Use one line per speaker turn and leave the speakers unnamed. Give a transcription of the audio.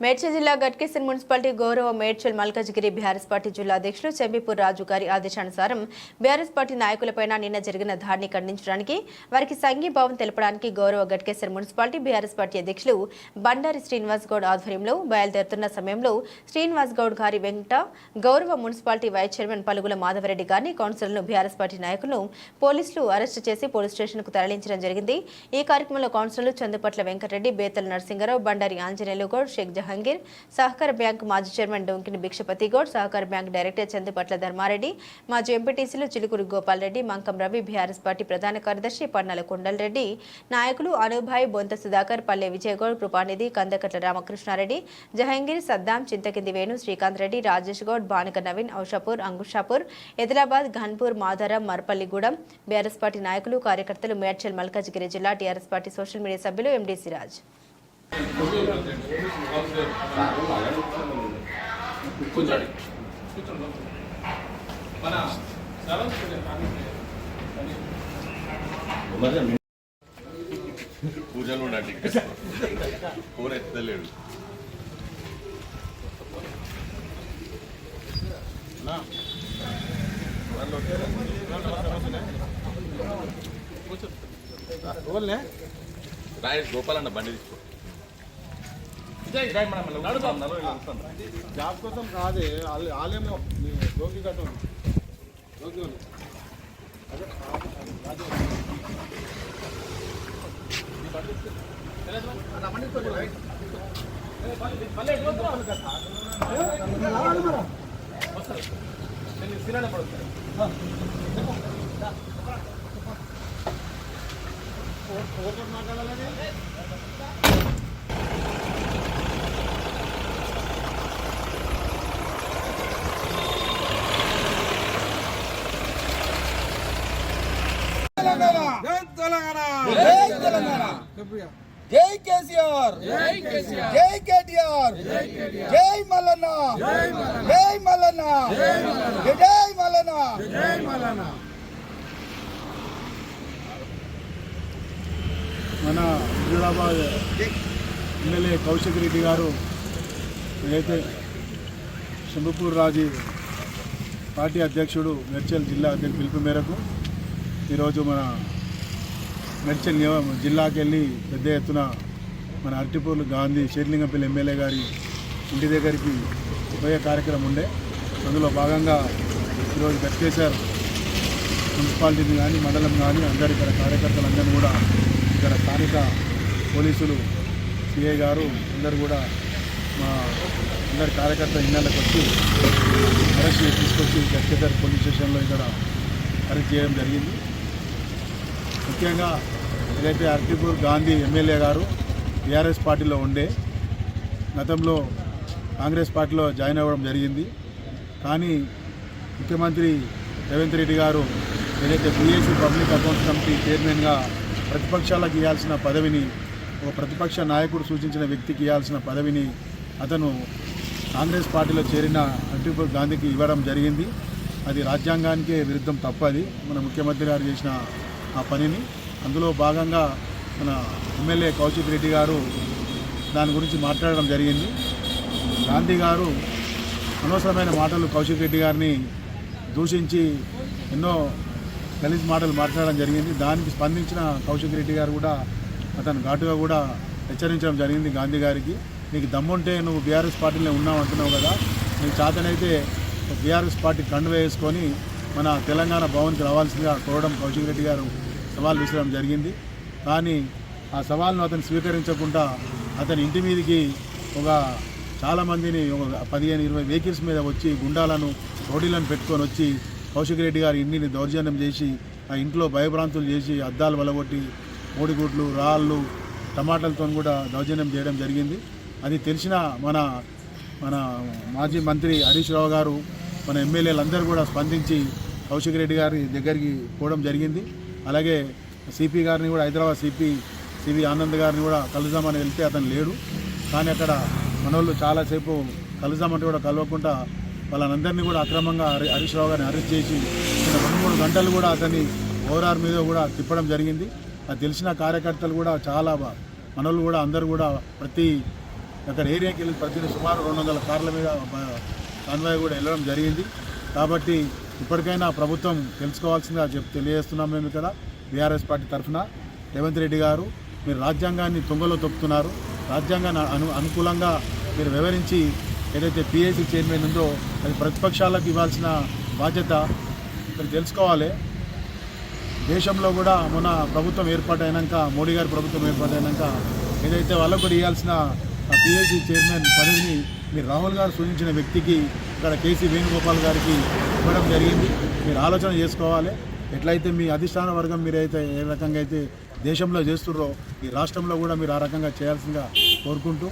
మేడ్చల్ జిల్లా గట్కేసర్ మున్సిపాలిటీ గౌరవ Medchal Malkajgiri BRS party జిల్లా అధ్యక్షులు చెంబిపూర్ రాజు గారి ఆదేశానుసారం బీఆర్ఎస్ పార్టీ నాయకులపైన నిన్న జరిగిన దాడిని ఖండించడానికి వారికి సంఘీభావం తెలపడానికి గౌరవ గట్కేసర్ మున్సిపాలిటీ బీఆర్ఎస్ పార్టీ అధ్యక్షులు బండారి శ్రీనివాస్ గౌడ్ ఆధ్వర్యంలో బయలుదేరుతున్న సమయంలో శ్రీనివాస్ గౌడ్ గారి వెంట గౌరవ municipality vice chairman Palugula Madhavareddy గారిని కౌన్సిలర్ను బీఆర్ఎస్ పార్టీ నాయకులను పోలీసులు అరెస్టు చేసి పోలీస్ స్టేషన్కు తరలించడం జరిగింది. ఈ కార్యక్రమంలో కౌన్సిలర్లు చందుపట్ల వెంకటరెడ్డి బేతల నరసింగరావు బండారి ఆంజనేయులు గౌడ్ షేక్ జహంగీర్ సహకార బ్యాంకు మాజీ చైర్మన్ డొంకిని భిక్షపతి గౌడ్ సహకార బ్యాంక్ డైరెక్టర్ చందుపట్ల ధర్మారెడ్డి మాజీ ఎంపీటీసీలు చిలుకూరు గోపాల్ రెడ్డి మంకం రవి బీఆర్ఎస్ పార్టీ ప్రధాన కార్యదర్శి పన్నాల కొండలరెడ్డి నాయకులు అనుభాయ్ బొంత సుధాకర్ పల్లె విజయగౌడ్ కృపానిధి కందకట్ల రామకృష్ణారెడ్డి జహంగీర్ సద్దాం చింతకింది వేణు శ్రీకాంత్ రెడ్డి రాజేష్ గౌడ్ బానుక నవీన్ ఔషాపూర్ అంగుషాపూర్ ఎదిలాబాద్ ఘన్పూర్ మాధారం మర్పల్లిగూడెం బీఆర్ఎస్ పార్టీ నాయకులు కార్యకర్తలు మేడ్చల్ మల్కాజ్గిరి జిల్లా టీఆర్ఎస్ పార్టీ సోషల్ మీడియా సభ్యులు ఎండీసీ రాజ్
కూర్చోండి మన
పూజలు ఉండండి ఫోన్ ఎత్తలేడు రాయేష్ గోపాలన్న బండి తీసుకో.
జాబ్ కోసం కాదే వాళ్ళు వాళ్ళేమో మీ జోగి గట్టు జోగి వాళ్ళు. అదే అదే. ఫోటో మాట్లాడాలని జై తెలంగాణ.
జై తెలంగాణ. జై కేసీఆర్. జై కేటీఆర్. జై మల్లన్న. జై మల్లన్న. జై మల్లన్న.
మన హైదరాబాద్ ఎమ్మెల్యే కౌశిక్ రెడ్డి గారు ఏదైతే శంభపూర్ రాజు పార్టీ అధ్యక్షుడు మెర్చల్ జిల్లా అధ్యక్షుడు పిలుపు మేరకు ఈరోజు మన మెర్చల్ జిల్లాకి వెళ్ళి పెద్ద ఎత్తున మన అరటిపూర్లు గాంధీ షేర్లింగంపల్లి ఎమ్మెల్యే గారి ఇంటి దగ్గరికి పోయే కార్యక్రమం ఉండే. అందులో భాగంగా ఈరోజు గట్కేశారు మున్సిపాలిటీని కానీ మండలం కానీ అందరు ఇక్కడ కార్యకర్తలందరినీ కూడా ఇక్కడ స్థానిక పోలీసులు సిఐ గారు అందరు కూడా మా అందరి కార్యకర్త ఇళ్ళకి వచ్చి అరెస్ట్ తీసుకొచ్చి గట్కేసర్ పోలీస్ స్టేషన్లో ఇక్కడ అరెస్ట్ చేయడం జరిగింది. ముఖ్యంగా ఏదైతే అర్తిపూర్ గాంధీ ఎమ్మెల్యే గారు టీఆర్ఎస్ పార్టీలో ఉండే గతంలో కాంగ్రెస్ పార్టీలో జాయిన్ అవ్వడం జరిగింది. కానీ ముఖ్యమంత్రి రేవంత్ రెడ్డి గారు ఏదైతే బీఎస్సీ పబ్లిక్ అకౌంట్స్ కమిటీ చైర్మన్గా ప్రతిపక్షాలకు ఇవ్వాల్సిన పదవిని ఒక ప్రతిపక్ష నాయకుడు సూచించిన వ్యక్తికి ఇవ్వాల్సిన పదవిని అతను కాంగ్రెస్ పార్టీలో చేరిన అర్టిపూర్ గాంధీకి ఇవ్వడం జరిగింది. అది రాజ్యాంగానికే విరుద్ధం తప్పది. మన ముఖ్యమంత్రి గారు చేసిన ఆ పనిని. అందులో భాగంగా మన ఎమ్మెల్యే కౌశిక్ రెడ్డి గారు దాని గురించి మాట్లాడడం జరిగింది. గాంధీ గారు అనవసరమైన మాటలు కౌశిక్ రెడ్డి గారిని దూషించి ఎన్నో గలీజ్ మాటలు మాట్లాడడం జరిగింది. దానికి స్పందించిన కౌశిక్ రెడ్డి గారు కూడా అతను ఘాటుగా కూడా హెచ్చరించడం జరిగింది గాంధీ గారికి. నీకు దమ్ముంటే నువ్వు బీఆర్ఎస్ పార్టీలో ఉన్నావు అంటున్నావు కదా. నీకు చేతనైతే బీఆర్ఎస్ పార్టీ కండు వేసుకొని మన తెలంగాణ భవన్కి రావాల్సిందిగా కోరడం కౌశిక్ రెడ్డి గారు సవాల్ విసరడం జరిగింది. కానీ ఆ సవాల్ను అతను స్వీకరించకుండా అతని ఇంటి మీదకి ఒక చాలామందిని ఒక పదిహేను ఇరవై వెహికల్స్ మీద వచ్చి గుండాలను రోడీలను పెట్టుకొని వచ్చి కౌశిక్ రెడ్డి గారి ఇంటిని దౌర్జన్యం చేసి ఆ ఇంట్లో భయభ్రాంతులు చేసి అద్దాలు వలగొట్టి కోడిగుడ్లు రాళ్ళు టమాటాలతో కూడా దౌర్జన్యం చేయడం జరిగింది. అది తెలిసిన మన మన మాజీ మంత్రి హరీష్ రావు గారు మన ఎమ్మెల్యేలందరూ కూడా స్పందించి కౌశిక్ రెడ్డి గారి దగ్గరికి పోవడం జరిగింది. అలాగే సిపి గారిని కూడా హైదరాబాద్ సిపి సివి ఆనంద్ గారిని కూడా కలుద్దామని వెళ్తే అతను లేడు. కానీ అక్కడ మనోళ్ళు చాలాసేపు కలుద్దామంటే కూడా కలవకుండా వాళ్ళందరినీ కూడా అక్రమంగా హరి- హరీష్ రావు గారిని అరెస్ట్ చేసి రెండు మూడు గంటలు కూడా అతన్ని ఓరార్ మీద కూడా తిప్పడం జరిగింది. అది తెలిసిన కార్యకర్తలు కూడా చాలా మనోళ్ళు కూడా అందరూ కూడా ప్రతి అక్కడ ఏరియాకి వెళ్ళి ప్రతి సుమారు రెండు వందల కార్ల మీద కాన్వాయ్ కూడా వెళ్ళడం జరిగింది. కాబట్టి ఇప్పటికైనా ప్రభుత్వం తెలుసుకోవాల్సిందిగా చెప్ తెలియజేస్తున్నాం మేము ఇక్కడ. బీఆర్ఎస్ పార్టీ తరఫున రేవంత్ రెడ్డి గారు మీరు రాజ్యాంగాన్ని తొంగలో తొక్కుతున్నారు. రాజ్యాంగాన్ని అను అనుకూలంగా మీరు వివరించి ఏదైతే పిఎస్సి చైర్మన్ ఉందో అది ప్రతిపక్షాలకు ఇవ్వాల్సిన బాధ్యత మీరు తెలుసుకోవాలి. దేశంలో కూడా మొన్న ప్రభుత్వం ఏర్పాటైనాక మోడీ గారి ప్రభుత్వం ఏర్పాటైనాక ఏదైతే వాళ్ళకు కూడా ఇవ్వాల్సిన పిఎస్సి చైర్మన్ పదవిని మీరు రాహుల్ గారు సూచించిన వ్యక్తికి ఇక్కడ కేసీ వేణుగోపాల్ గారికి ఇవ్వడం జరిగింది. మీరు ఆలోచన చేసుకోవాలి. ఎట్లయితే మీ అధిష్టాన వర్గం మీరైతే ఏ రకంగా అయితే దేశంలో చేస్తుర్రో ఈ రాష్ట్రంలో కూడా మీరు ఆ రకంగా చేయాల్సిందిగా కోరుకుంటూ